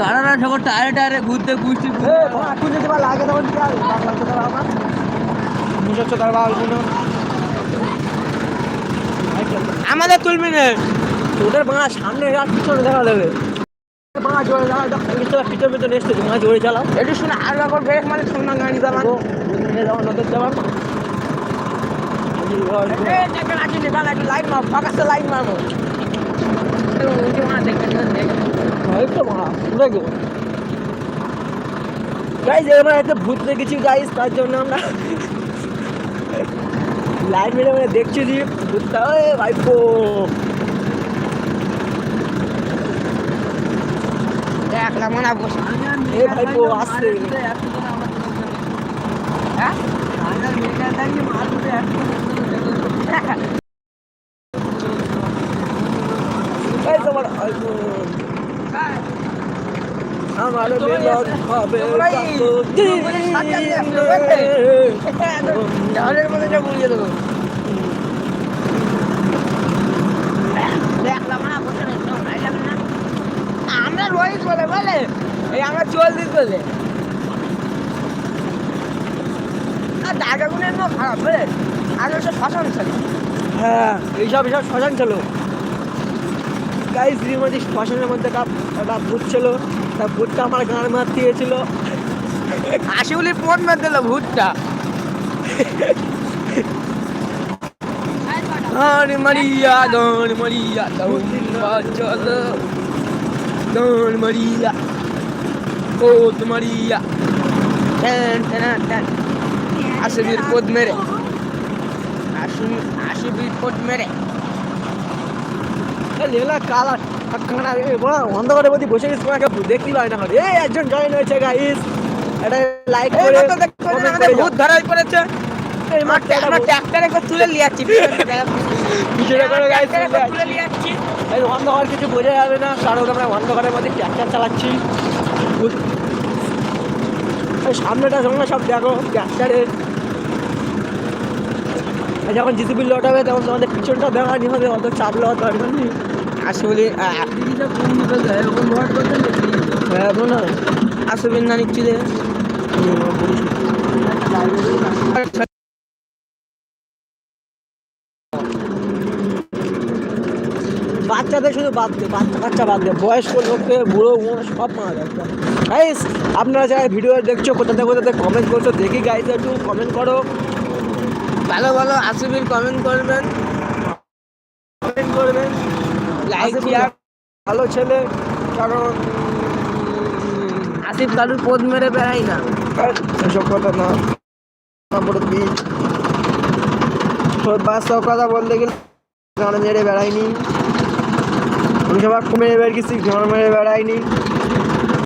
Canada সকল টায়ারে টায়ারে ঘুরতে কোনো আমাদের তুলবি না। তোদের বাঁ সামনে আর পিছনে দেখা দেবে। বাঁ জোরে দেখা পিছনে পিছনে পিছনে বাঁ জোরে চালাও। একটু শুনে আর ব্রেক মানে শুনে গাড়ি চালান। নজর দেওয়ার। লাইট মার ফাঁকাতে লাইট মারবো গাইজ এবার একটা ভূত দেখেছি গাইজ তার জন্য আমরা লাইট মেরে মেরে দেখছি যে ভূতটা ওই ভাইপো। দেখলাম না বসে। এ ভাইপো আসছে। হ্যাঁ এই তোমার ভাইপো আমার হবে মধ্যে যা দেবো আমরা রোহিত বলে বলে এই আমরা চল্লিশ বলে আর জায়গাগুলো এমন খারাপ বলে আগে সব শ্মশান ছিল হ্যাঁ এইসব এইসব শ্মশান ছিল গাইজ শ্রীমতী শ্মশানের মধ্যে একটা ভূত ছিল তা ভূতটা আমার গান মারতে গিয়েছিল আশিগুলি পোট মেরে দিল ভূতটা ধন মারিয়া ধন মারিয়া ধন চল। ধন মারিয়া পোত মারিয়া। টেন টেন টেন আশিবির পোত মেরে। আশি আশিবির পোত মেরে। লেলা কালা কানা বড় অন্ধকারের মধ্যে বসে গেছে তোমাকে দেখতে পাই না। এই একজন জয়েন হয়েছে গাইস এটা লাইক করে ভূত ধরাই পড়েছে। ভূত- করে তুলে নিয়ে যাচ্ছি পিছনে করে গাইস তুলে নিয়ে যাচ্ছি। এই অন্ধকার কিছু বোঝা যাবে না কারণ আমরা অন্ধকারের মধ্যে ট্র্যাক্টর চালাচ্ছি। সামনেটা সামনে সব দেখো ট্র্যাক্টরে যখন জিসিবি লোড হবে তখন তোমাদের পিছনটা দেখানি হবে অত চাপ লওয়ার দরকার নেই। আসলে হ্যাঁ মনে হয় না নিচ্ছি বাচ্চাদের শুধু বাদ দে বাচ্চা কাচ্চা বাদ দে। বয়স্ক লোককে বুড়ো বুড়ো সব মারা যাচ্ছে গাইস আপনারা যারা ভিডিও দেখছ কোথাতে কোথাতে কমেন্ট করছ দেখি গাইস একটু কমেন্ট করো। ভালো ভালো আসবির কমেন্ট করবেন। কমেন্ট করবেন। লাইক শেয়ার ভালো ছেলে কারণ আসিফ কারুর পদ মেরে বেড়াই না। সেসব কথা না। নম্বর দিই বাস্তব কথা বলতে গেলে গান মেরে বেড়াইনি আমি সবার মেরে বেড় গেছি গান মেরে বেড়াইনি